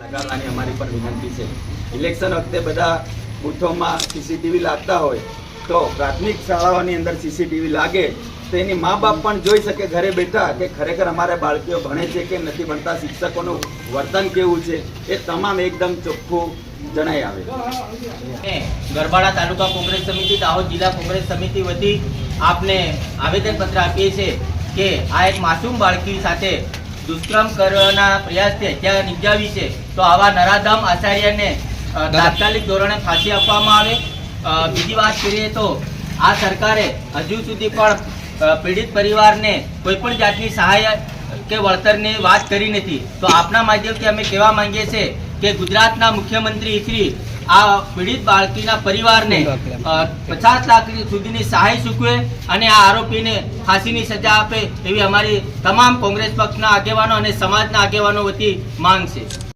લગાડવાની અમારી પણ વિનંતી છે. ઇલેક્શન વખતે બધા બૂથોમાં સીસીટીવી લાગતા હોય તો પ્રાથમિક શાળાઓની અંદર સીસીટીવી લાગે. તો એની મા બાપ પણ જોઈ શકે ઘરે બેઠા કે ખરેખર અમારા બાળકીઓ ભણે છે કે નથી ભણતા, શિક્ષકોનું વર્તન કેવું છે, એ તમામ એકદમ ચોખ્ખું જણાઈ આવે. ગરબાડા તાલુકા કોંગ્રેસ સમિતિ, દાહોદ જિલ્લા કોંગ્રેસ સમિતિ વતી આપને આવેદનપત્ર આપીએ છીએ કે આ એક માસૂમ બાળકી સાથે દુષ્કર્મ કરવાના પ્રયાસથી હત્યા નિપજાવી છે તો આવા નરાધમ આચાર્યને તાત્કાલિક ધોરણે ફાંસી આપવામાં આવે. બીજી વાત કરીએ તો આ સરકારે હજુ સુધી પણ પીડિત પરિવારને કોઈ પણ જાતની સહાય કે વળતરની વાત કરી નથી. તો આપના માધ્યમથી અમે કહેવા માંગીએ છીએ કે ગુજરાતના મુખ્યમંત્રી શ્રી આ પીડિત બાળકીના પરિવારને પચાસ લાખ સુધીની સહાય ચૂકવે અને આ આરોપીને ફાંસીની સજા આપે એવી અમારી તમામ કોંગ્રેસ પક્ષના આગેવાનો અને સમાજના આગેવાનો વતી માંગ છે.